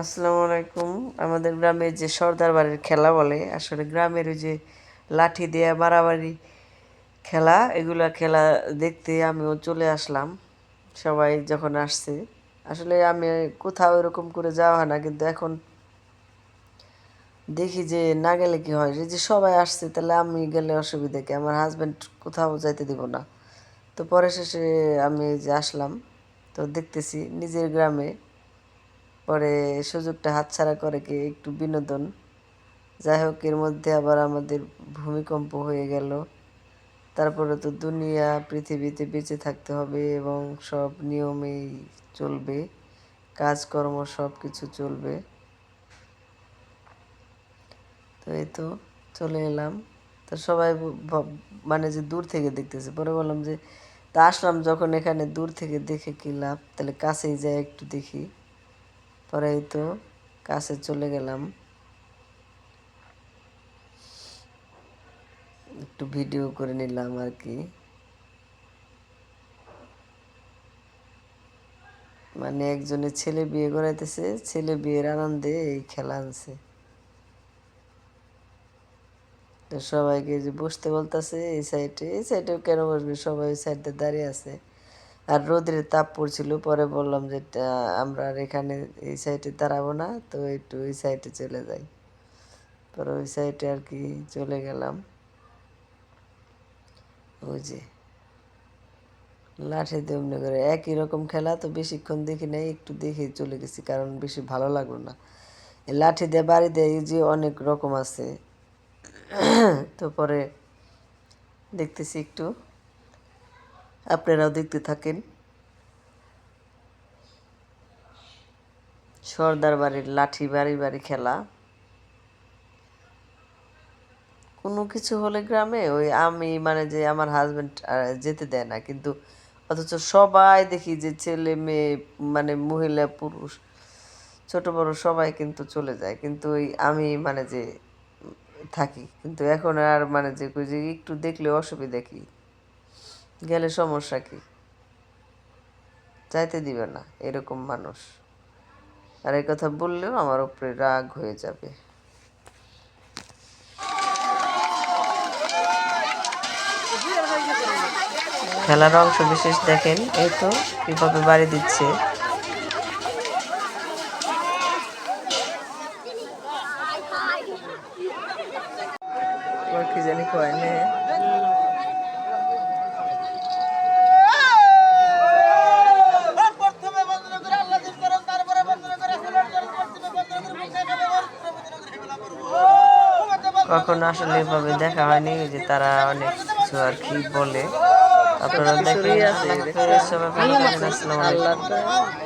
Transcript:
আসসালামু আলাইকুম। আমাদের গ্রামে যে সর্দার বাড়ির খেলা বলে, আসলে গ্রামের ওই যে লাঠি দিয়ে মারামারি খেলা, এগুলা খেলা দেখতে আমিও চলে আসলাম। সবাই যখন আসছে, আসলে আমি কোথাও এরকম করে যাওয়া হয় না, কিন্তু এখন দেখি যে না গেলে কি হয়? যে সবাই আসছে, তাহলে আমি গেলে অসুবিধা কি? আমার হাজব্যান্ড কোথাও যাইতে দিব না। তো পরে শেষে আমি যে আসলাম, তো দেখতেছি নিজের গ্রামে পরে সুযোগটা হাতছাড়া করে কি একটু বিনোদন। যাই হোক, এর মধ্যে আবার আমাদের ভূমিকম্প হয়ে গেল। তারপরে তো দুনিয়া পৃথিবীতে বেঁচে থাকতে হবে এবং সব নিয়মেই চলবে, কাজকর্ম সব কিছু চলবে। তো এই তো চলে এলাম। তো সবাই মানে যে দূর থেকে দেখতেছে, পরে বললাম যে, তা আসলাম যখন এখানে দূর থেকে দেখে কি লাভ তাহলে কাছেই যাই একটু দেখি। পরে এই তো কাছে চলে গেলাম। একটু ভিডিও করে নিলাম আর কি। মানে একজনের ছেলে বিয়ে করাইতেছে, ছেলে বিয়ের আনন্দে এই খেলা আনছে। তো সবাইকে যে বসতে বলতেছে, এই সাইডে এই সাইডে কেন বসবে? সবাই সাইডে দাঁড়িয়ে আছে। আর রোদের তাপ পড়ছিল, পরে বললাম যে আমরা আর এখানে এই সাইডে দাঁড়াবো না, তো একটু ওই সাইডে চলে যাই। পরে ওই সাইডে আর কি চলে গেলাম। ওই যে লাঠি দিয়ে করে, একই রকম খেলা তো বেশিক্ষণ দেখি নাই, একটু দেখে চলে গেছি, কারণ বেশি ভালো লাগল না। লাঠি দিয়ে বাড়ি দিয়ে যে অনেক রকম আছে। তো পরে দেখতেছি একটু। আপনারাও দেখতে থাকেন। সর্দার বাড়ির লাঠি বাড়ি বাড়ি খেলা। কোনো কিছু হলে গ্রামে ওই আমি মানে যে আমার হাজবেন্ড যেতে দেয় না। কিন্তু অথচ সবাই দেখি যে ছেলে, মেয়ে মানে মহিলা, পুরুষ, ছোট, বড় সবাই কিন্তু চলে যায়। কিন্তু ওই আমি মানে যে থাকি। কিন্তু এখন আর মানে যে একটু দেখলে অসুবিধা কি? গেলে সমস্যা কি? যাইতে দিবে না, এরকম মানুষ। আর এই কথা বললেও আমার উপরে রাগ হয়ে যাবে। খেলার অংশ বিশেষ দেখেন, এই তো কীভাবে বাড়ি দিচ্ছে। কি জানি কয় নে প্রথমে বন্দনা করে আল্লাহ দিন করুন তারপরে বন্দনা করে সুলার জল পশ্চিমে বন্দনা করে মুখে খাবে কখনো আসলে এভাবে দেখা হয়নি যে তারা অনেক কিছু আর কি বলে। আপনারা দেখেন আসসালামু আলাইকুম।